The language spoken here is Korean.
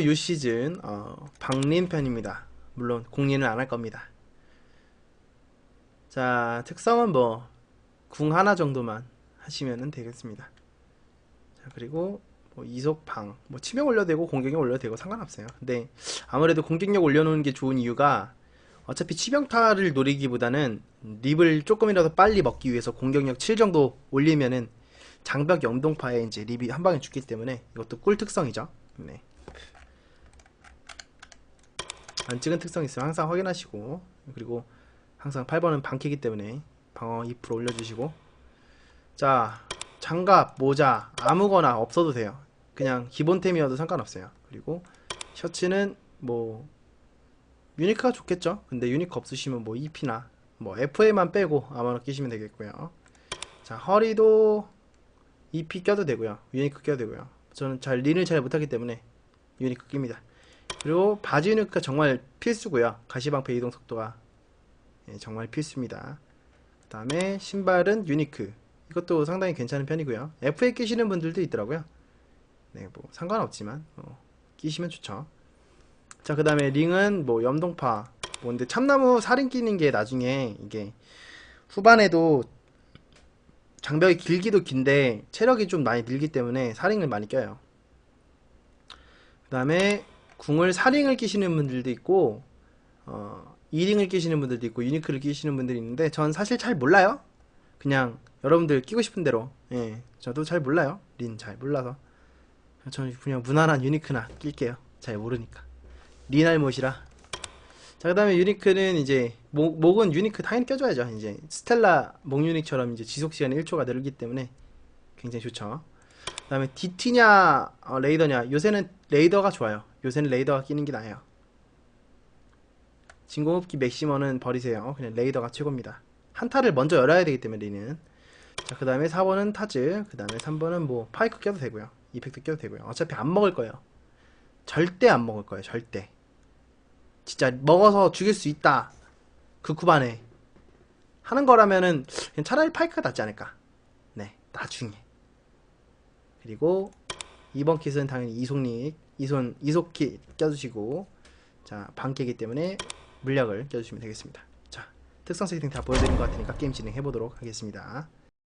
이 시즌 어, 방린 편입니다. 물론 공리는 안 할 겁니다. 자 특성은 뭐 궁 하나 정도만 하시면 되겠습니다. 자 그리고 뭐 이속 방, 뭐 치명 올려도 되고 공격력 올려도 되고 상관없어요. 근데 아무래도 공격력 올려놓은 게 좋은 이유가 어차피 치명타를 노리기보다는 립을 조금이라도 빨리 먹기 위해서 공격력 7 정도 올리면은 장벽 염동파에 이제 립이 한 방에 죽기 때문에 이것도 꿀 특성이죠. 네. 안 찍은 특성 있으면 항상 확인하시고 그리고 항상 8번은 방캐기 때문에 방어 2% 올려주시고. 자 장갑 모자 아무거나 없어도 돼요. 그냥 기본템이어도 상관없어요. 그리고 셔츠는 뭐 유니크가 좋겠죠? 근데 유니크 없으시면 뭐 EP나 뭐 FA만 빼고 아무나 끼시면 되겠고요. 자 허리도 EP 껴도 되고요. 유니크 껴도 되고요. 저는 잘 린을 잘 못하기 때문에 유니크 낍니다 그리고 바지 유니크가 정말 필수고요. 가시방패 이동 속도가. 예, 정말 필수입니다. 그 다음에 신발은 유니크. 이것도 상당히 괜찮은 편이고요. FA 끼시는 분들도 있더라고요. 네 뭐 상관없지만 어, 끼시면 좋죠. 자 그 다음에 링은 뭐 염동파. 뭐 근데 참나무 살인 끼는 게 나중에 이게 후반에도 장벽이 길기도 긴데 체력이 좀 많이 늘기 때문에 사링을 많이 껴요. 그 다음에 궁을 사링을 끼시는 분들도 있고 어, 2링을 끼시는 분들도 있고 유니크를 끼시는 분들이 있는데 전 사실 잘 몰라요. 그냥 여러분들 끼고 싶은 대로. 예 저도 잘 몰라요. 린 잘 몰라서. 저는 그냥 무난한 유니크나 낄게요. 잘 모르니까. 리날못이라. 자 그 다음에 유니크는 이제 목, 목은 유니크 당연히 껴줘야죠. 이제 스텔라 목 유닉처럼 이제 지속시간이 1초가 늘기 때문에 굉장히 좋죠 그 다음에 DT냐 어, 레이더냐 요새는 레이더가 좋아요. 요새는 레이더가 끼는 게 나아요. 진공흡기 맥시머는 버리세요. 그냥 레이더가 최고입니다. 한타를 먼저 열어야 되기 때문에 리는. 자그 다음에 4번은 타즈 그 다음에 3번은 뭐 파이크 껴도 되고요. 이펙트 껴도 되고요. 어차피 안 먹을 거예요. 절대 안 먹을 거예요 절대. 진짜 먹어서 죽일 수 있다. 그 구반에. 하는 거라면은 차라리 파이크가 낫지 않을까? 네 나중에 그리고 2번 킷은 당연히 이속닉 이손 이속킷 껴주시고 자 방깨기 때문에 물약을 껴주시면 되겠습니다. 자 특성 세팅 다 보여드린 것 같으니까 게임 진행해 보도록 하겠습니다